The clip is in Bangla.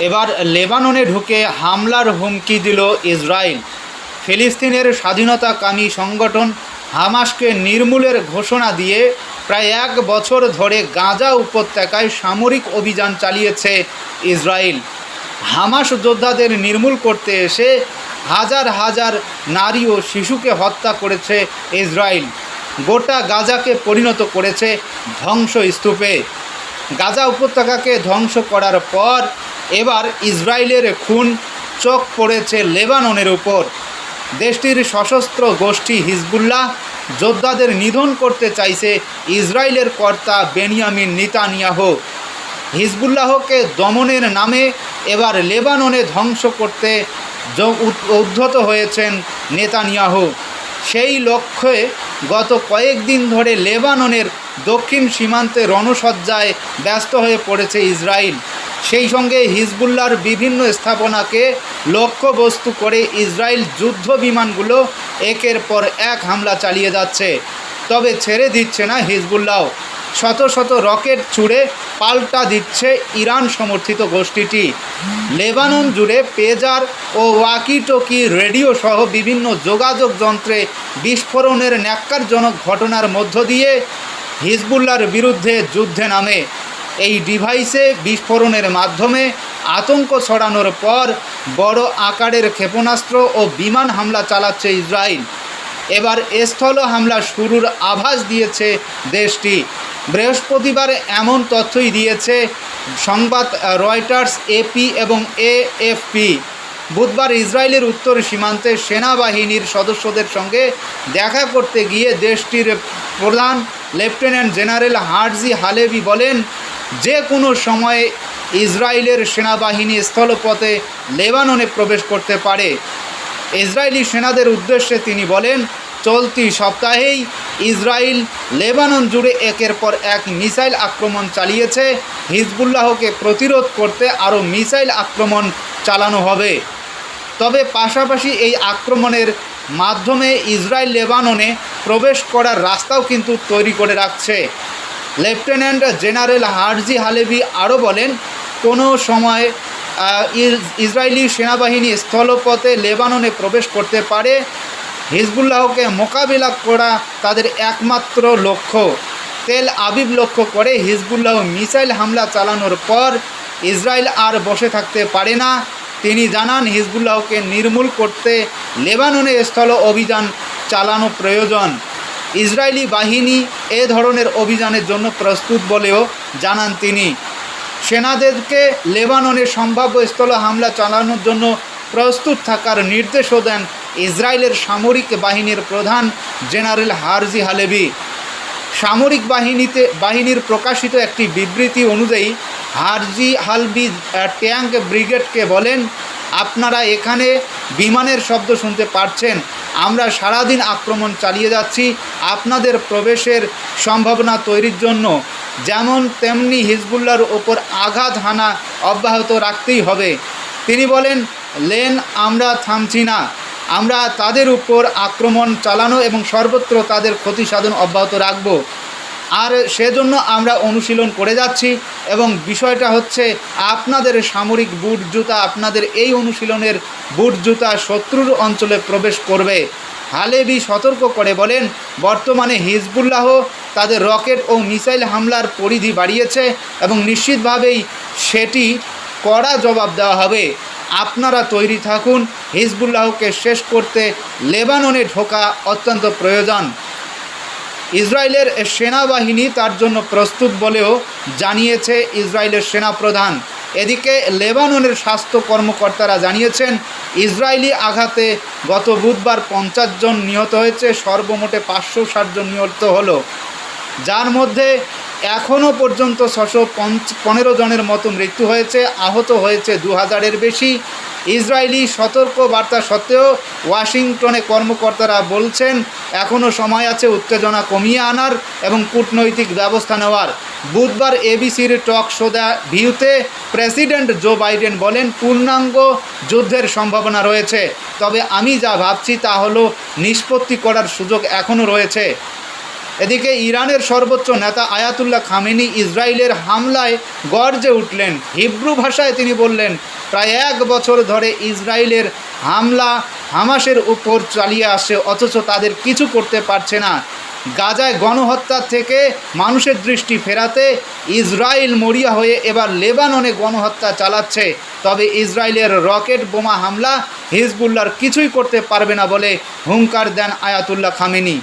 এবার লেবাননে ঢুকে হামলার হুমকি দিল ইসরায়েল। ফিলিস্তিনের স্বাধীনতাকামী সংগঠন হামাসকে নির্মূলের ঘোষণা দিয়ে প্রায় এক বছর ধরে গাজা উপত্যকায় সামরিক অভিযান চালিয়েছে ইসরায়েল। হামাস যোদ্ধাদের নির্মূল করতে এসে হাজার হাজার নারী ও শিশুকে হত্যা করেছে ইসরায়েল। গোটা গাজাকে পরিণত করেছে ধ্বংসস্তূপে। গাজা উপত্যকাকে ধ্বংস করার পর এবার ইসরায়েলের খুন, চোখ পড়েছে লেবাননের উপর। দেশটির সশস্ত্র গোষ্ঠী হিজবুল্লাহ যোদ্ধাদের নিধন করতে চাইছে ইসরায়েলের কর্তা বেনিয়ামিন নিতানিয়াহ। হিজবুল্লাহকে দমনের নামে এবার লেবাননে ধ্বংস করতে উদ্ধত হয়েছেন নেতানিয়াহ। সেই লক্ষ্যে গত কয়েকদিন ধরে লেবাননের দক্ষিণ সীমান্তে রণসজ্জায় ব্যস্ত হয়ে পড়েছে ইসরায়েল। সেই সঙ্গে হিজবুল্লাহর বিভিন্ন স্থাপনাকে লক্ষ্যবস্তু করে ইসরায়েল যুদ্ধ বিমানগুলো একের পর এক হামলা চালিয়ে যাচ্ছে। তবে ছেড়ে দিচ্ছে না হিজবুল্লাহ। শত শত রকেট ছুড়ে পাল্টা দিচ্ছে ইরান সমর্থিত গোষ্ঠীটি। লেবানন জুড়ে পেজার ও ওয়াকিটকি রেডিও সহ বিভিন্ন যোগাযোগ যন্ত্রে বিস্ফোরণের ন্যাক্কারজনক ঘটনার মধ্য দিয়ে হিজবুল্লার বিরুদ্ধে যুদ্ধে নামে। এই ডিভাইসে বিস্ফোরণের মাধ্যমে আতঙ্ক ছড়ানোর পর বড় আকারের ক্ষেপণাস্ত্র ও বিমান হামলা চালাচ্ছে ইসরায়েল। এবার স্থল হামলা শুরুর আভাস দিয়েছে দেশটি। বৃহস্পতিবার এমন তথ্যই দিয়েছে সংবাদ রয়টার্স এপি এবং এএফপি বুধবার ইসরায়েলের উত্তর সীমান্তে সেনাবাহিনীর সদস্যদের সঙ্গে দেখা করতে গিয়ে দেশটির প্রধান লেফটেন্যান্ট জেনারেল হার্জি হালেবি বলেন যে কোনো সময়ে ইসরায়েলের সেনাবাহিনী স্থলপথে লেবাননে প্রবেশ করতে পারে। ইসরায়েলি সেনাদের উদ্দেশ্যে তিনি বলেন, চলতি সপ্তাহেই ইসরায়েল লেবানন জুড়ে একের পর এক মিসাইল আক্রমণ চালিয়েছে। হিজবুল্লাহকে প্রতিরোধ করতে আরও মিসাইল আক্রমণ চালানো হবে। তবে পাশাপাশি এই আক্রমণের মাধ্যমে ইসরায়েল লেবাননে প্রবেশ করার রাস্তাও কিন্তু তৈরি করে রাখছে। লেফটেন্যান্ট জেনারেল হার্জি হালেভি আরও বলেন, কোনো সময় ইসরায়েলি সেনাবাহিনী স্থলপথে লেবাননে প্রবেশ করতে পারে। হিজবুল্লাহকে মোকাবিলা করা তাদের একমাত্র লক্ষ্য। তেল আবিব লক্ষ্য করে হিজবুল্লাহ মিসাইল হামলা চালানোর পর ইসরায়েল আর বসে থাকতে পারে না। তিনি জানান, হিজবুল্লাহকে নির্মূল করতে লেবাননে স্থল অভিযান চালানো প্রয়োজন। ইসরায়েলি বাহিনী এ ধরনের অভিযানের জন্য প্রস্তুত বলেও জানান তিনি। সেনাদেরকে লেবাননে সম্ভাব্য স্থল হামলা চালানোর জন্য প্রস্তুত থাকার নির্দেশও দেন ইসরায়েলের সামরিক বাহিনীর প্রধান জেনারেল হারজি হালেবি। সামরিক বাহিনীতে, বাহিনীর প্রকাশিত একটি বিবৃতি অনুযায়ী, হারজি হালবি ট্যাঙ্ক ব্রিগেডকে বলেন, আপনারা এখানে বিমানের শব্দ শুনতে পারছেন। আমরা সারাদিন আক্রমণ চালিয়ে যাচ্ছি আপনাদের প্রবেশের সম্ভাবনা তৈরির জন্য। যেমন তেমনি হিজবুল্লার ওপর আঘাত হানা অব্যাহত রাখতেই হবে। তিনি বলেন, লেন আমরা থামছি না। আমরা তাদের উপর আক্রমণ চালানো এবং সর্বত্র তাদের ক্ষতি সাধন অব্যাহত রাখব। আর সেজন্য আমরা অনুশীলন করে যাচ্ছি এবং বিষয়টা হচ্ছে আপনাদের সামরিক বুট জুতা, আপনাদের এই অনুশীলনের বুট জুতা শত্রুর অঞ্চলে প্রবেশ করবে। হালেবি সতর্ক করে বলেন, বর্তমানে হিজবুল্লাহ তাদের রকেট ও মিসাইল হামলার পরিধি বাড়িয়েছে এবং নিশ্চিতভাবেই সেটি কড়া জবাব দেওয়া হবে। আপনারা তৈরি থাকুন, হিজবুল্লাহকে শেষ করতে লেবাননে ঢোকা অত্যন্ত প্রয়োজন। ইসরায়েলের সেনাবাহিনী তার জন্য প্রস্তুত বলেও জানিয়েছে ইসরায়েলের সেনাপ্রধান। এদিকে লেবাননের স্বাস্থ্য কর্মকর্তারা জানিয়েছেন, ইসরায়েলি আঘাতে গত বুধবার পঞ্চাশ জন নিহত হয়েছে, সর্বমোটে পাঁচশো ষাট জন নিহত হলো। যার মধ্যে এখনও পর্যন্ত ছশো পনেরো জনের মতো মৃত্যু হয়েছে, আহত হয়েছে দু হাজারের বেশি। ইসরায়েলি সতর্ক বার্তা সত্ত্বেও ওয়াশিংটনে কর্মকর্তারা বলছেন এখনও সময় আছে উত্তেজনা কমিয়ে আনার এবং কূটনৈতিক ব্যবস্থা নেওয়ার। বুধবার এবিসির টক শোদা ভিউতে প্রেসিডেন্ট জো বাইডেন বলেন, পূর্ণাঙ্গ যুদ্ধের সম্ভাবনা রয়েছে। তবে আমি যা ভাবছি তা হলো, নিষ্পত্তি করার সুযোগ এখনও রয়েছে। এদিকে ইরানের সর্বোচ্চ নেতা আয়াতুল্লাহ খামেনি ইসরায়েলের হামলায় গর্জে উঠলেন। হিব্রু ভাষায় তিনি বললেন, প্রায় এক বছর ধরে ইসরায়েলের হামলা হামাসের উপর চালিয়ে আসছে অথচ তাদের কিছু করতে পারছে না। গাজায় গণহত্যা থেকে মানুষের দৃষ্টি ফেরাতে ইসরায়েল মরিয়া হয়ে এবার লেবাননে গণহত্যা চালাচ্ছে। তবে ইসরায়েলের রকেট বোমা হামলা হিজবুল্লার কিছুই করতে পারবে না বলে হুঙ্কার দেন আয়াতুল্লাহ খামেনি।